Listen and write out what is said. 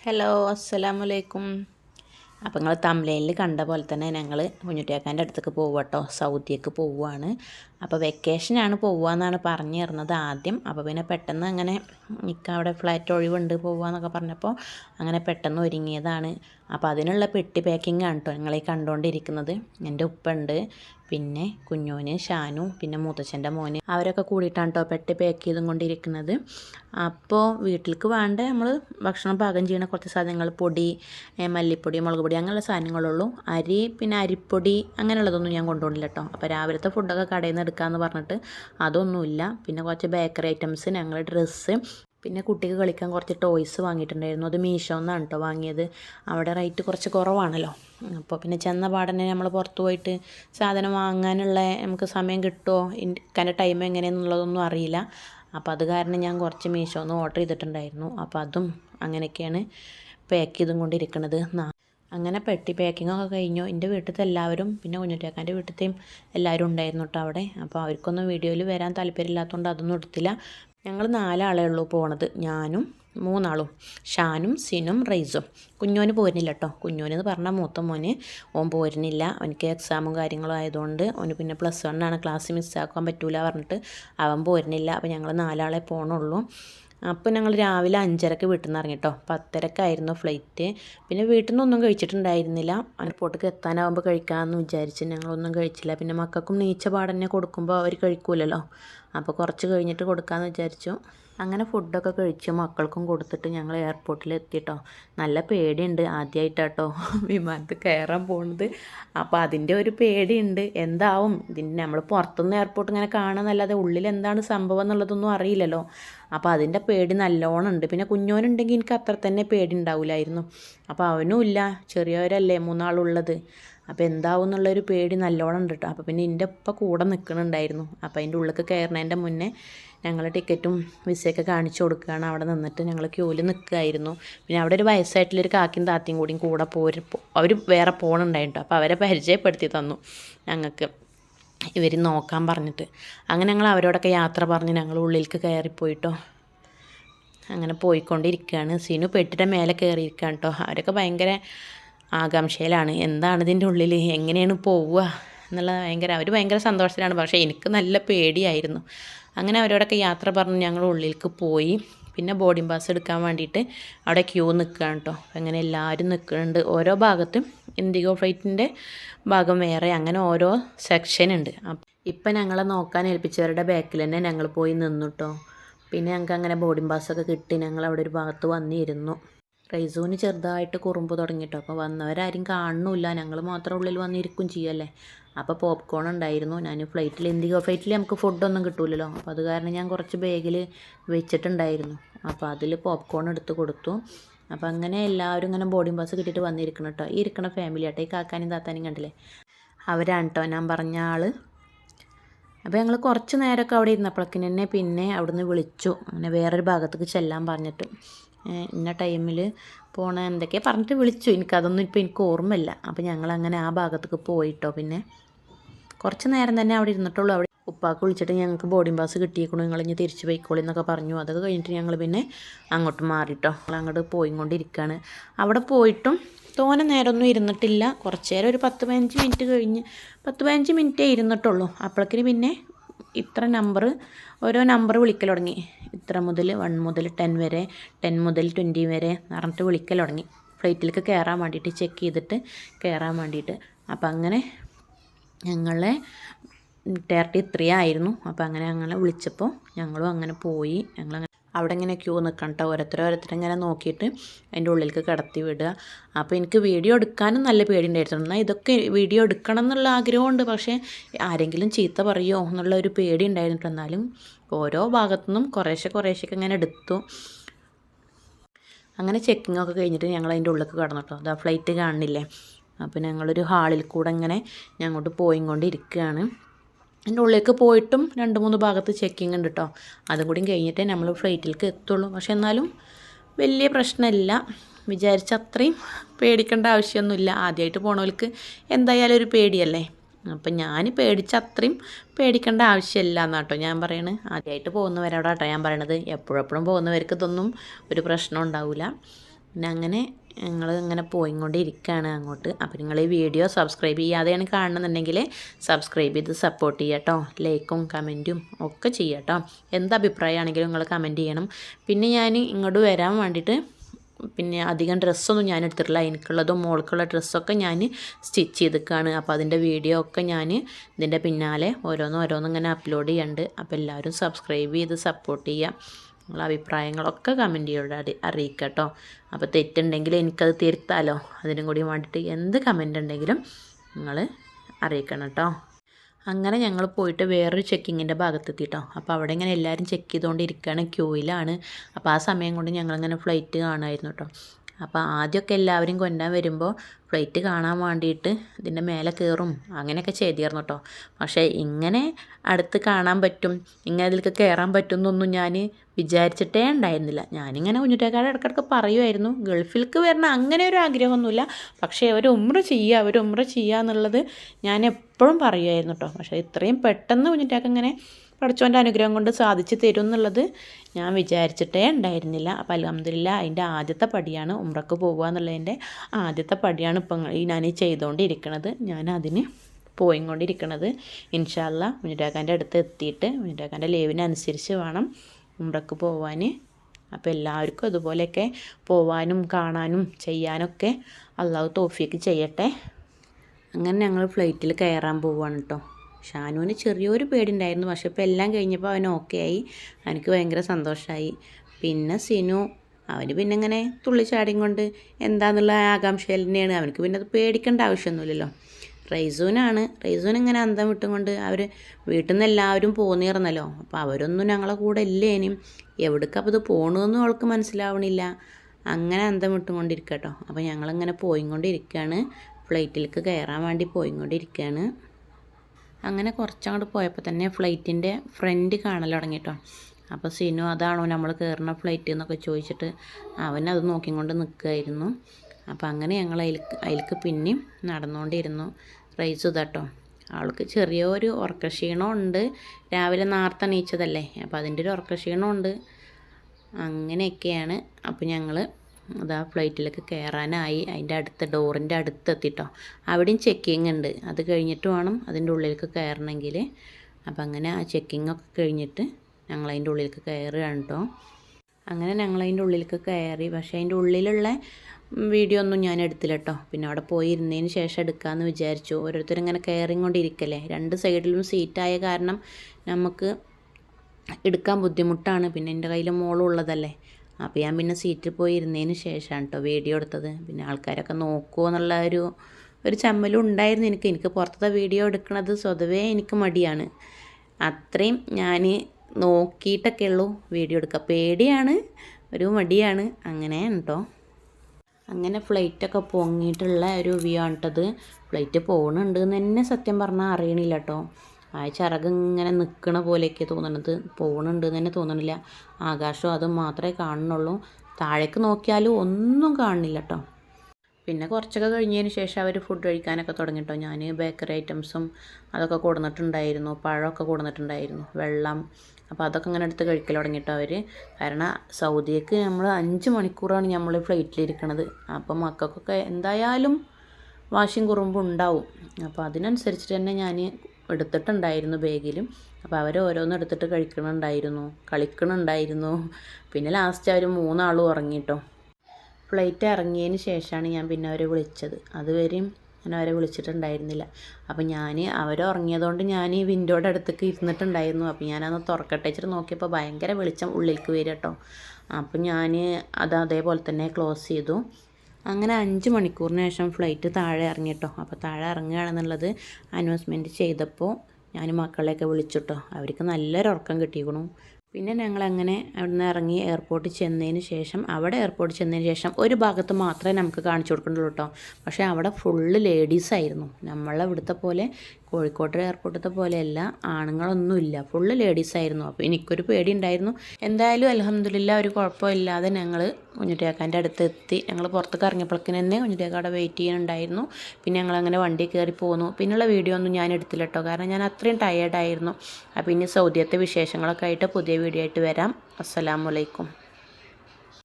Hello അസ്സലാമു അലൈക്കും അപ്പോൾ നിങ്ങൾ തമിഴയിൽ കണ്ട പോലെ തന്നെ ഞങ്ങൾ കുഞ്ഞുട്ടിയാക്കാന്റെ അടുത്തേക്ക് പോവുക സൗദിക്ക് പോവുകയാണ് അപ്പോൾ വെക്കേഷനാണ് പോവുകയെന്നാണ് പറഞ്ഞു തരുന്നത്. ആദ്യം അപ്പോൾ പിന്നെ പെട്ടെന്ന് അങ്ങനെ എനിക്ക് അവിടെ ഫ്ലാറ്റ് ഒഴിവുണ്ട് പോവുകയെന്നൊക്കെ പറഞ്ഞപ്പോൾ അങ്ങനെ പെട്ടെന്ന് ഒരുങ്ങിയതാണ്. അപ്പോൾ അതിനുള്ള പെട്ടി പാക്കിംഗ് ആണ് കേട്ടോ ഞങ്ങളീ കണ്ടുകൊണ്ടിരിക്കുന്നത് എന്റെ ഉപ്പുണ്ട് പിന്നെ കുഞ്ഞോന് ഷാനു പിന്നെ മൂത്തച്ഛന്റെ മോന്. അവരൊക്കെ കൂടിയിട്ടാണ് കേട്ടോ പെട്ടി പാക്ക് ചെയ്തും കൊണ്ടിരിക്കുന്നത്. അപ്പോൾ വീട്ടിലേക്ക് വേണ്ട നമ്മൾ ഭക്ഷണം പാകം ചെയ്യുന്ന കുറച്ച് സാധനങ്ങൾ പൊടി മല്ലിപ്പൊടി മുളക് പൊടി അങ്ങനെയുള്ള സാധനങ്ങളുള്ളൂ. അരി പിന്നെ അരിപ്പൊടി അങ്ങനെയുള്ളതൊന്നും ഞാൻ കൊണ്ടുപോകില്ല കേട്ടോ അപ്പോൾ രാവിലത്തെ ഫുഡൊക്കെ കടയിൽ നിന്ന് എടുക്കാമെന്ന് പറഞ്ഞിട്ട് അതൊന്നുമില്ല. പിന്നെ കുറച്ച് ബേക്കറി ഐറ്റംസ് ഞങ്ങൾ ഡ്രസ്സ് പിന്നെ കുട്ടിക്ക് കളിക്കാൻ കുറച്ച് ടോയ്സ് വാങ്ങിയിട്ടുണ്ടായിരുന്നു. അത് മീഷോന്നാണ് കേട്ടോ വാങ്ങിയത്. അവിടെ റേറ്റ് കുറച്ച് കുറവാണല്ലോ. അപ്പോൾ പിന്നെ ചെന്ന പാടനെ നമ്മൾ പുറത്ത് പോയിട്ട് സാധനം വാങ്ങാനുള്ള നമുക്ക് സമയം കിട്ടുമോ ഇന്റെ ടൈം എങ്ങനെയെന്നുള്ളതൊന്നും അറിയില്ല. അപ്പോൾ അത് കാരണം ഞാൻ കുറച്ച് മീഷോന്ന് ഓർഡർ ചെയ്തിട്ടുണ്ടായിരുന്നു. അപ്പോൾ അതും അങ്ങനെയൊക്കെയാണ് പാക്ക് ചെയ്തും കൊണ്ടിരിക്കുന്നത് അങ്ങനെ പെട്ടി പാക്കിങ്ങൊക്കെ കഴിഞ്ഞു. എന്റെ വീട്ടിലത്തെ എല്ലാവരും പിന്നെ കുഞ്ഞുട്ടേക്കാന്റെ വീട്ടിലത്തെയും എല്ലാവരും ഉണ്ടായിരുന്നു കേട്ടോ അവിടെ. അപ്പോൾ അവർക്കൊന്നും വീഡിയോയിൽ വരാൻ താല്പര്യമില്ലാത്തതുകൊണ്ട് അതൊന്നും എടുത്തില്ല. ഞങ്ങൾ നാലാളേ ഉള്ളൂ പോണത്. ഞാനും മൂന്നാളും. ഷാനും സിനും റൈസും. കുഞ്ഞോന് പോരുന്നില്ല കേട്ടോ കുഞ്ഞോന് എന്ന് പറഞ്ഞാൽ മൂത്ത മോന്. ഓൻ പോരുന്നില്ല. അവനക്ക് എക്സാമും കാര്യങ്ങളും ആയതുകൊണ്ട് അവന് പിന്നെ പ്ലസ് വണ്ണാണ് ക്ലാസ് മിസ്സാക്കാൻ പറ്റൂല പറഞ്ഞിട്ട് അവൻ പോരുന്നില്ല. അപ്പോൾ ഞങ്ങൾ നാലാളെ പോകണുള്ളൂ അപ്പോൾ ഞങ്ങൾ രാവിലെ അഞ്ചരക്ക് വീട്ടിൽ നിന്ന് ഇറങ്ങി കേട്ടോ. പത്തരക്കായിരുന്നു ഫ്ലൈറ്റ്. പിന്നെ വീട്ടിൽ നിന്നൊന്നും കഴിച്ചിട്ടുണ്ടായിരുന്നില്ല. എയർപോർട്ടിൽ എത്താനാവുമ്പോൾ കഴിക്കാമെന്ന് വിചാരിച്ച് ഞങ്ങളൊന്നും കഴിച്ചില്ല. പിന്നെ മക്കൾക്കും നീച്ച പാടന്നെ കൊടുക്കുമ്പോൾ അവർ കഴിക്കൂലല്ലോ. അപ്പോൾ കുറച്ച് കഴിഞ്ഞിട്ട് കൊടുക്കാമെന്ന് വിചാരിച്ചു. അങ്ങനെ ഫുഡൊക്കെ കഴിച്ച് മക്കൾക്കും കൊടുത്തിട്ട് ഞങ്ങൾ എയർപോർട്ടിൽ എത്തിട്ടോ നല്ല പേടിയുണ്ട് ആദ്യമായിട്ടാട്ടോ വിമാനത്തിൽ കയറാൻ പോകുന്നത് അപ്പോൾ അതിന്റെ ഒരു പേടിയുണ്ട്. എന്താവും? ഇതിന്റെ നമ്മൾ പുറത്തുനിന്ന് എയർപോർട്ട് ഇങ്ങനെ കാണുന്നല്ലാതെ ഉള്ളിൽ എന്താണ് സംഭവം എന്നുള്ളതൊന്നും അറിയില്ലല്ലോ. അപ്പോൾ അതിന്റെ പേടി നല്ലോണം ഉണ്ട്. പിന്നെ കുഞ്ഞോനുണ്ടെങ്കിൽ എനിക്ക് അത്ര തന്നെ പേടി ഉണ്ടാവില്ലായിരുന്നു അപ്പോൾ അവനും ഇല്ല ചെറിയവരല്ലേ മൂന്നാളുള്ളത്. അപ്പോൾ എന്താവും എന്നുള്ളൊരു പേടി നല്ലോണം ഉണ്ട് കേട്ടോ അപ്പോൾ പിന്നെ എന്റെ ഉപ്പ കൂടെ നിൽക്കുന്നുണ്ടായിരുന്നു അപ്പോൾ അതിന്റെ ഉള്ളിലേക്ക് കയറുന്നതിന്റെ മുന്നേ ഞങ്ങൾ ടിക്കറ്റും വിസയൊക്കെ കാണിച്ചു കൊടുക്കുകയാണ് അവിടെ നിന്നിട്ട് ഞങ്ങൾ ക്യൂവിൽ നിൽക്കുകയായിരുന്നു പിന്നെ അവിടെ ഒരു വയസ്സായിട്ടുള്ളൊരു കാക്കിയും താത്തയും കൂടിയും കൂടെ പോരും അവർ വേറെ പോകണുണ്ടായിട്ടോ അപ്പോൾ അവരെ പരിചയപ്പെടുത്തി തന്നു ഞങ്ങൾക്ക് ഇവർ നോക്കാൻ പറഞ്ഞിട്ട്. അങ്ങനെ ഞങ്ങൾ അവരോടൊക്കെ യാത്ര പറഞ്ഞ് ഞങ്ങൾ ഉള്ളിലേക്ക് കയറിപ്പോയിട്ടോ അങ്ങനെ പോയിക്കൊണ്ടിരിക്കുകയാണ് സീനു പെട്ടിയുടെ മേലെ കയറിയിരിക്കുകയാണ് കേട്ടോ അവരൊക്കെ ഭയങ്കര ആകാംക്ഷയിലാണ്. എന്താണ് ഇതിന്റെ ഉള്ളിൽ എങ്ങനെയാണ് പോവുക എന്നുള്ള ഭയങ്കര അവർ ഭയങ്കര സന്തോഷത്തിലാണ്. പക്ഷേ എനിക്ക് നല്ല പേടിയായിരുന്നു. അങ്ങനെ അവരോടൊക്കെ യാത്ര പറഞ്ഞ് ഞങ്ങൾ ഉള്ളിലേക്ക് പോയി. പിന്നെ ബോർഡിംഗ് പാസ് എടുക്കാൻ വേണ്ടിയിട്ട് അവിടെ ക്യൂ നിൽക്കുകയാണ് കേട്ടോ. അങ്ങനെ എല്ലാവരും നിൽക്കുന്നുണ്ട്. ഓരോ ഭാഗത്തും ഇൻഡിഗോ ഫ്ലൈറ്റിന്റെ ഭാഗം വേറെ അങ്ങനെ ഓരോ സെക്ഷൻ ഉണ്ട്. ഇപ്പം ഞങ്ങളെ നോക്കാൻ ഏൽപ്പിച്ചവരുടെ ബാക്കിൽ തന്നെ ഞങ്ങൾ പോയി നിന്നു കേട്ടോ. പിന്നെ ഞങ്ങൾക്ക് അങ്ങനെ ബോർഡിംഗ് പാസ്സൊക്കെ കിട്ടി. ഞങ്ങൾ അവിടെ ഒരു ഭാഗത്ത് വന്നിരുന്നു. റൈസൂന് ചെറുതായിട്ട് കുറുമ്പ് തുടങ്ങിയിട്ടോ. അപ്പോൾ വന്നവരാരും കാണുന്നില്ല. ഞങ്ങൾ മാത്രം ഉള്ളിൽ വന്നിരിക്കും ചെയ്യല്ലേ. അപ്പോൾ പോപ്കോൺ ഉണ്ടായിരുന്നു. ഞാൻ ഫ്ലൈറ്റിൽ ഇൻഡിഗോ ഫ്ലൈറ്റിൽ നമുക്ക് ഫുഡൊന്നും കിട്ടൂലല്ലോ. അപ്പോൾ അത് കാരണം ഞാൻ കുറച്ച് ബാഗിൽ വെച്ചിട്ടുണ്ടായിരുന്നു. അപ്പോൾ അതിൽ പോപ്കോൺ എടുത്ത് കൊടുത്തു. അപ്പോൾ അങ്ങനെ എല്ലാവരും ഇങ്ങനെ ബോർഡിംഗ് പാസ് കിട്ടിയിട്ട് വന്നിരിക്കണം കേട്ടോ ഈ ഇരിക്കണ ഫാമിലി ആട്ടെ ഈ കാക്കാനും താത്താനും കണ്ടില്ലേ? അവരാണ് കേട്ടോ ഞാൻ പറഞ്ഞ ആൾ അപ്പോൾ ഞങ്ങൾ കുറച്ച് നേരമൊക്കെ അവിടെ ഇരുന്നപ്പോഴേക്കിന് തന്നെ പിന്നെ അവിടുന്ന് വിളിച്ചു. അങ്ങനെ വേറൊരു ഭാഗത്തേക്ക് ചെല്ലാൻ പറഞ്ഞിട്ട്. ഇന്ന ടൈമിൽ പോണ എന്തൊക്കെയാണ് പറഞ്ഞിട്ട് വിളിച്ചു. എനിക്കതൊന്നും ഇപ്പോൾ എനിക്ക് ഓർമ്മയില്ല. അപ്പോൾ ഞങ്ങൾ അങ്ങനെ ആ ഭാഗത്തേക്ക് പോയിട്ടോ പിന്നെ. കുറച്ച് നേരം തന്നെ അവിടെ ഇരുന്നിട്ടുള്ളൂ. അവിടെ ഉപ്പാക്ക് വിളിച്ചിട്ട് ഞങ്ങൾക്ക് ബോർഡിംഗ് പാസ് കിട്ടിയേക്കണു. നിങ്ങൾ ഇനി തിരിച്ച് പോയിക്കോളി എന്നൊക്കെ പറഞ്ഞു. അതൊക്കെ കഴിഞ്ഞിട്ട് ഞങ്ങൾ പിന്നെ അങ്ങോട്ട് മാറിയിട്ടോ ഞങ്ങൾ അങ്ങോട്ട് പോയിക്കൊണ്ടിരിക്കുകയാണ് അവിടെ പോയിട്ടും തോനെ നേരമൊന്നും ഇരുന്നിട്ടില്ല. കുറച്ച് നേരം ഒരു പത്ത് പതിനഞ്ച് മിനിറ്റ് കഴിഞ്ഞ് പത്ത് പതിനഞ്ച് മിനിറ്റേ ഇരുന്നിട്ടുള്ളൂ. അപ്പോഴേക്കിന് പിന്നെ ഇത്ര നമ്പർ ഓരോ നമ്പർ വിളിക്കൽ തുടങ്ങി. ഇത്ര മുതൽ വൺ മുതൽ ടെൻ വരെ ടെൻ മുതൽ ട്വന്റി വരെ പറഞ്ഞിട്ട് വിളിക്കൽ തുടങ്ങി. ഫ്ലൈറ്റിലേക്ക് കയറാൻ വേണ്ടിയിട്ട് ചെക്ക് ചെയ്തിട്ട് കയറാൻ വേണ്ടിയിട്ട്. അപ്പം അങ്ങനെ ഞങ്ങളെ തേർട്ടി ത്രീ ആയിരുന്നു. അപ്പോൾ അങ്ങനെ ഞങ്ങളെ വിളിച്ചപ്പോൾ ഞങ്ങളും അങ്ങനെ പോയി. ഞങ്ങളങ്ങനെ അവിടെ ഇങ്ങനെ ക്യൂ നിൽക്കണം കേട്ടോ ഓരോരുത്തരെ ഓരോരുത്തർ ഇങ്ങനെ നോക്കിയിട്ട് അതിന്റെ ഉള്ളിലേക്ക് കടത്തി വിടുക. അപ്പോൾ എനിക്ക് വീഡിയോ എടുക്കാനും നല്ല പേടിയുണ്ടായിരുന്നു. എന്നാൽ ഇതൊക്കെ വീഡിയോ എടുക്കണം എന്നുള്ള ആഗ്രഹമുണ്ട്. പക്ഷേ ആരെങ്കിലും ചീത്ത പറയുമോ എന്നുള്ള ഒരു പേടി ഉണ്ടായിരുന്നു. എന്നാലും ഓരോ ഭാഗത്തുനിന്നും കുറേശ്ശെ കുറേശ്ശെയൊക്കെ ഇങ്ങനെ എടുത്തു. അങ്ങനെ ചെക്കിംഗ് ഒക്കെ കഴിഞ്ഞിട്ട് ഞങ്ങൾ അതിന്റെ ഉള്ളിലേക്ക് കടന്നു കേട്ടോ. അതാ ഫ്ലൈറ്റ് കാണുന്നില്ലേ അപ്പോൾ ഞങ്ങളൊരു ഹാളിൽ കൂടെ ഇങ്ങനെ ഞങ്ങോട്ട് പോയിക്കൊണ്ടിരിക്കുകയാണ്. അതിന്റെ ഉള്ളിലേക്ക് പോയിട്ടും രണ്ട് മൂന്ന് ഭാഗത്ത് ചെക്കിംഗ് ഉണ്ട് കേട്ടോ അതും കൂടി കഴിഞ്ഞിട്ടേ നമ്മൾ ഫ്ലൈറ്റിലേക്ക് എത്തുള്ളൂ. പക്ഷെ എന്നാലും വലിയ പ്രശ്നമില്ല. വിചാരിച്ച അത്രയും പേടിക്കേണ്ട ആവശ്യമൊന്നുമില്ല. ആദ്യമായിട്ട് പോണവർക്ക് എന്തായാലും ഒരു പേടിയല്ലേ? അപ്പം ഞാൻ പേടിച്ച അത്രയും പേടിക്കേണ്ട ആവശ്യമില്ല എന്നാട്ടോ ഞാൻ പറയണത് ആദ്യമായിട്ട് പോകുന്നവരോടാട്ടോ ഞാൻ പറയണത്. എപ്പോഴെപ്പോഴും പോകുന്നവർക്ക് ഇതൊന്നും ഒരു പ്രശ്നം ഉണ്ടാവില്ല പിന്നെ അങ്ങനെ ഞങ്ങൾ ഇങ്ങനെ പോയിക്കൊണ്ടിരിക്കുകയാണ് അങ്ങോട്ട്. അപ്പോൾ നിങ്ങൾ ഈ വീഡിയോ സബ്സ്ക്രൈബ് ചെയ്യാതെയാണ് കാണുന്നുണ്ടെങ്കിൽ സബ്സ്ക്രൈബ് ചെയ്ത് സപ്പോർട്ട് ചെയ്യുക കേട്ടോ ലൈക്കും കമന്റും ഒക്കെ ചെയ്യുക കേട്ടോ എന്ത് അഭിപ്രായമാണെങ്കിലും നിങ്ങൾ കമന്റ് ചെയ്യണം. പിന്നെ ഞാൻ ഇങ്ങോട്ട് വരാൻ വേണ്ടിയിട്ട് പിന്നെ അധികം ഡ്രസ്സൊന്നും ഞാൻ എടുത്തിട്ടില്ല. എനിക്കുള്ളതും മോൾക്കുള്ള ഡ്രസ്സൊക്കെ ഞാൻ സ്റ്റിച്ച് ചെയ്തിക്കാണ്. അപ്പോൾ അതിന്റെ വീഡിയോ ഒക്കെ ഞാൻ ഇതിന്റെ പിന്നാലെ ഓരോന്നും ഓരോന്നും ഇങ്ങനെ അപ്ലോഡ് ചെയ്യുന്നുണ്ട് അപ്പോൾ എല്ലാവരും സബ്സ്ക്രൈബ് ചെയ്ത് സപ്പോർട്ട് ചെയ്യുക നിങ്ങളെ അഭിപ്രായങ്ങളൊക്കെ കമന്റ് ചെയ്യോടെ അറി അറിയിക്കുക കേട്ടോ അപ്പോൾ തെറ്റുണ്ടെങ്കിൽ എനിക്കത് തിരുത്താലോ. അതിനും കൂടി വേണ്ടിയിട്ട് എന്ത് കമന്റ് ഉണ്ടെങ്കിലും നിങ്ങൾ അറിയിക്കണം കേട്ടോ അങ്ങനെ ഞങ്ങൾ പോയിട്ട് വേറൊരു ചെക്കിങ്ങിന്റെ ഭാഗത്തെത്തിട്ടോ. അപ്പോൾ അവിടെ ഇങ്ങനെ എല്ലാവരും ചെക്ക് ചെയ്തുകൊണ്ടിരിക്കുകയാണ് ക്യൂയിലാണ് അപ്പോൾ ആ സമയം കൊണ്ട് ഞങ്ങളിങ്ങനെ ഫ്ലൈറ്റ് കാണുമായിരുന്നു കേട്ടോ അപ്പോൾ ആദ്യമൊക്കെ എല്ലാവരും കൊണ്ടാൻ വരുമ്പോൾ ഫ്ലൈറ്റ് കാണാൻ വേണ്ടിയിട്ട് ഇതിന്റെ മേലെ കയറും അങ്ങനെയൊക്കെ ചെയ്തിരുന്നു കേട്ടോ പക്ഷേ ഇങ്ങനെ അടുത്ത് കാണാൻ പറ്റും ഇങ്ങനെ അതിലേക്ക് കയറാൻ പറ്റും എന്നൊന്നും ഞാൻ വിചാരിച്ചിട്ടേ ഉണ്ടായിരുന്നില്ല. ഞാനിങ്ങനെ കുഞ്ഞുട്ടേക്കാട് ഇടയ്ക്കിടയ്ക്ക് പറയുമായിരുന്നു ഗൾഫിലേക്ക് വരണം അങ്ങനെ ഒരു ആഗ്രഹമൊന്നുമില്ല. പക്ഷേ അവർ ഉമ്ര ചെയ്യുക അവർ ഉമ്ര ചെയ്യുക എന്നുള്ളത് ഞാൻ എപ്പോഴും പറയുമായിരുന്നു കേട്ടോ പക്ഷേ ഇത്രയും പെട്ടെന്ന് കുഞ്ഞുട്ടേക്ക് ഇങ്ങനെ പഠിച്ചവന്റെ അനുഗ്രഹം കൊണ്ട് സാധിച്ചു തരും എന്നുള്ളത് ഞാൻ വിചാരിച്ചിട്ടേ ഉണ്ടായിരുന്നില്ല. അപ്പോൾ അലഹമില്ല അതിന്റെ ആദ്യത്തെ പടിയാണ് ഉമ്രക്ക് പോകുക എന്നുള്ളതിന്റെ ആദ്യത്തെ പടിയാണ് ഇപ്പം ഞാൻ ചെയ്തുകൊണ്ടിരിക്കുന്നത് ഞാൻ അതിന് പോയിക്കൊണ്ടിരിക്കുന്നത് ഇൻഷാല്ല മുനിരാഖാന്റെ അടുത്ത് എത്തിയിട്ട് മുനിരാഖാന്റെ ലീവിനനുസരിച്ച് വേണം ഉമ്രക്ക് പോവാൻ. അപ്പോൾ എല്ലാവർക്കും അതുപോലെയൊക്കെ പോവാനും കാണാനും ചെയ്യാനൊക്കെ അള്ളാഹു തോഫിക്ക് ചെയ്യട്ടെ. അങ്ങനെ ഞങ്ങൾ ഫ്ലൈറ്റിൽ കയറാൻ പോവുകയാണ് കേട്ടോ. ഷാനുവിന് ചെറിയൊരു പേടിയുണ്ടായിരുന്നു. പക്ഷെ ഇപ്പോൾ എല്ലാം കഴിഞ്ഞപ്പോൾ അവൻ ഓക്കെ ആയി. എനിക്ക് ഭയങ്കര സന്തോഷമായി പിന്നെ സിനു അവന് പിന്നെ ഇങ്ങനെ തുള്ളിച്ചാടിയും കൊണ്ട് എന്താന്നുള്ള ആകാംക്ഷയിൽ തന്നെയാണ്. അവനക്ക് പിന്നെ അത് പേടിക്കേണ്ട ആവശ്യമൊന്നുമില്ലല്ലോ. റൈസൂനാണ്. റൈസൂൻ ഇങ്ങനെ അന്തം വിട്ടും കൊണ്ട് അവർ വീട്ടിൽ നിന്ന് എല്ലാവരും പോന്നിറന്നല്ലോ അപ്പോൾ അവരൊന്നും ഞങ്ങളെ കൂടെ ഇല്ലേ ഇനിയും എവിടേക്കപ്പോൾ ഇത് പോകണമെന്നും അവൾക്ക് മനസ്സിലാവണില്ല. അങ്ങനെ അന്തം വിട്ടും കൊണ്ടിരിക്കട്ടോ. അപ്പോൾ ഞങ്ങളിങ്ങനെ പോയിക്കൊണ്ടിരിക്കുകയാണ് ഫ്ലൈറ്റിലേക്ക് കയറാൻ വേണ്ടി പോയിക്കൊണ്ടിരിക്കുകയാണ് അങ്ങനെ കുറച്ചങ്ങോട്ട് പോയപ്പോൾ തന്നെ ഫ്ലൈറ്റിന്റെ ഫ്രണ്ട് കാണൽ തുടങ്ങിട്ടോ. അപ്പോൾ സിനു അതാണോ നമ്മൾ കയറുന്ന ഫ്ലൈറ്റ്? എന്നൊക്കെ ചോദിച്ചിട്ട് അവൻ അത് നോക്കിക്കൊണ്ട് നിൽക്കുമായിരുന്നു അപ്പോൾ അങ്ങനെ ഞങ്ങൾ അതിൽക്ക് അതിലേക്ക് പിന്നെയും നടന്നുകൊണ്ടിരുന്നു റൈസ് ഇതാട്ടോ. ആൾക്ക് ചെറിയൊരു ഉറക്കക്ഷീണമുണ്ട് രാവിലെ നേരത്തെ നീച്ചതല്ലേ അപ്പോൾ അതിന്റെ ഒരു ഉറക്കക്ഷീണമുണ്ട് അങ്ങനെയൊക്കെയാണ്. അപ്പോൾ ഞങ്ങൾ അതാ ഫ്ലൈറ്റിലേക്ക് കയറാനായി അതിന്റെ അടുത്ത ഡോറിന്റെ അടുത്ത് എത്തിട്ടോ. അവിടെയും ചെക്കിങ് ഉണ്ട്. അത് കഴിഞ്ഞിട്ട് വേണം അതിന്റെ ഉള്ളിലേക്ക് കയറണമെങ്കിൽ. അപ്പം അങ്ങനെ ആ ചെക്കിങ് ഒക്കെ കഴിഞ്ഞിട്ട് ഞങ്ങൾ അതിന്റെ ഉള്ളിലേക്ക് കയറുകയാണ് കേട്ടോ അങ്ങനെ ഞങ്ങൾ അതിന്റെ ഉള്ളിലേക്ക് കയറി. പക്ഷേ അതിന്റെ ഉള്ളിലുള്ള വീഡിയോ ഒന്നും ഞാൻ എടുത്തില്ല കേട്ടോ പിന്നെ അവിടെ പോയി ഇരുന്നതിന് ശേഷം എടുക്കാമെന്ന് വിചാരിച്ചു. ഓരോരുത്തരിങ്ങനെ ഇങ്ങനെ കയറിയും കൊണ്ടിരിക്കല്ലേ രണ്ട് സൈഡിലും സീറ്റായ കാരണം നമുക്ക് എടുക്കാൻ ബുദ്ധിമുട്ടാണ്. പിന്നെ എന്റെ കയ്യിൽ മോളും ഉള്ളതല്ലേ. അപ്പോൾ ഞാൻ പിന്നെ സീറ്റിൽ പോയി ഇരുന്നതിന് ശേഷമാണ് കേട്ടോ വീഡിയോ എടുത്തത്. പിന്നെ ആൾക്കാരൊക്കെ നോക്കുമോ എന്നുള്ള ഒരു ഒരു ചമ്മലും ഉണ്ടായിരുന്നു എനിക്ക്. എനിക്ക് പുറത്തത്തെ വീഡിയോ എടുക്കുന്നത് സ്വതവേ എനിക്ക് മടിയാണ്. അത്രയും ഞാൻ നോക്കിയിട്ടൊക്കെ ഉള്ളൂ വീഡിയോ എടുക്കുക പേടിയാണ് ഒരു മടിയാണ്. അങ്ങനെ കേട്ടോ അങ്ങനെ ഫ്ലൈറ്റൊക്കെ പൊങ്ങിയിട്ടുള്ള ഒരു വ്യൂ ആണ് കേട്ടത് ഫ്ലൈറ്റ് പോകുന്നുണ്ട് എന്ന് തന്നെ സത്യം പറഞ്ഞാൽ അറിയണില്ല കേട്ടോ ആ ചിറക് ഇങ്ങനെ നിൽക്കണ പോലെയൊക്കെ തോന്നണത് പോകണുണ്ട് തന്നെ തോന്നണില്ല. ആകാശം അത് മാത്രമേ കാണുന്നുള്ളൂ. താഴേക്ക് നോക്കിയാലും ഒന്നും കാണുന്നില്ല കേട്ടോ പിന്നെ കുറച്ചൊക്കെ കഴിഞ്ഞതിന് ശേഷം അവർ ഫുഡ് കഴിക്കാനൊക്കെ തുടങ്ങി കേട്ടോ ഞാൻ ബേക്കറി ഐറ്റംസും അതൊക്കെ കൊടുന്നിട്ടുണ്ടായിരുന്നു. പഴമൊക്കെ കൊടുന്നിട്ടുണ്ടായിരുന്നു. വെള്ളം. അപ്പോൾ അതൊക്കെ ഇങ്ങനെ എടുത്ത് കഴിക്കൽ തുടങ്ങിയിട്ടോ അവർ കാരണം സൗദിക്ക് നമ്മൾ അഞ്ച് മണിക്കൂറാണ് നമ്മൾ ഫ്ലൈറ്റിലിരിക്കണത്. അപ്പം മക്കൾക്കൊക്കെ എന്തായാലും വാശിയും കുറുമ്പും ഉണ്ടാവും. അപ്പോൾ അതിനനുസരിച്ചിട്ട് തന്നെ ഞാൻ എടുത്തിട്ടുണ്ടായിരുന്നു ബാഗിലും. അപ്പോൾ അവർ ഓരോന്ന് എടുത്തിട്ട് കഴിക്കണുണ്ടായിരുന്നു കളിക്കണുണ്ടായിരുന്നു. പിന്നെ ലാസ്റ്റ് അവർ മൂന്നാളും ഉറങ്ങിട്ടോ. ഫ്ലൈറ്റ് ഇറങ്ങിയതിന് ശേഷമാണ് ഞാൻ പിന്നെ അവരെ വിളിച്ചത്. അതുവരെയും ഞാൻ അവരെ വിളിച്ചിട്ടുണ്ടായിരുന്നില്ല. അപ്പോൾ ഞാൻ അവർ ഉറങ്ങിയതുകൊണ്ട് ഞാൻ ഈ വിൻഡോയുടെ അടുത്തേക്ക് ഇരുന്നിട്ടുണ്ടായിരുന്നു. അപ്പോൾ ഞാനന്ന് തുറക്കട്ടെ വെച്ചിട്ട് നോക്കിയപ്പോൾ ഭയങ്കര വെളിച്ചം ഉള്ളിലേക്ക് വരും കേട്ടോ അപ്പോൾ ഞാൻ അത് അതേപോലെ തന്നെ ക്ലോസ് ചെയ്തു. അങ്ങനെ അഞ്ച് മണിക്കൂറിന് ശേഷം ഫ്ലൈറ്റ് താഴെ ഇറങ്ങി കേട്ടോ അപ്പോൾ താഴെ ഇറങ്ങുകയാണെന്നുള്ളത് അനൗൺസ്മെന്റ് ചെയ്തപ്പോൾ ഞാൻ മക്കളെയൊക്കെ വിളിച്ചിട്ടോ അവർക്ക് നല്ലൊരു ഉറക്കം കിട്ടിയിരിക്കണു. പിന്നെ ഞങ്ങൾ അങ്ങനെ അവിടെ നിന്ന് ഇറങ്ങി എയർപോർട്ടിൽ ചെന്നതിന് ശേഷം അവിടെ എയർപോർട്ടിൽ ചെന്നതിന് ശേഷം ഒരു ഭാഗത്ത് മാത്രമേ നമുക്ക് കാണിച്ചു കൊടുക്കുന്നുള്ളൂ കേട്ടോ. പക്ഷേ അവിടെ ഫുള്ള് ലേഡീസ് ആയിരുന്നു. നമ്മളെ ഇവിടുത്തെ പോലെ കോഴിക്കോട് എയർപോർട്ടത്തെ പോലെയല്ല ആണുങ്ങളൊന്നുമില്ല ഫുള്ള് ലേഡീസ് ആയിരുന്നു. അപ്പോൾ എനിക്കൊരു പേടി ഉണ്ടായിരുന്നു. എന്തായാലും അലഹമ്മദില്ല ഒരു കുഴപ്പമില്ലാതെ ഞങ്ങൾ കുഞ്ഞുട്ടിയാക്കാന്റെ അടുത്ത് എത്തി. ഞങ്ങൾ പുറത്തേക്ക് ഇറങ്ങിയപ്പോഴേക്കും തന്നെ കുഞ്ഞുട്ടിയാക്ക അവിടെ വെയിറ്റ് ചെയ്യുന്നുണ്ടായിരുന്നു പിന്നെ ഞങ്ങൾ അങ്ങനെ വണ്ടി കയറി പോന്നു. പിന്നെയുള്ള വീഡിയോ ഒന്നും ഞാൻ എടുത്തില്ല കേട്ടോ. കാരണം ഞാൻ അത്രയും ടയേർഡായിരുന്നു അപ്പോൾ ഇനി സൗദിയത്തെ വിശേഷങ്ങളൊക്കെ ആയിട്ട് പുതിയ വീഡിയോ ആയിട്ട് വരാം. അസ്സലാമലൈക്കും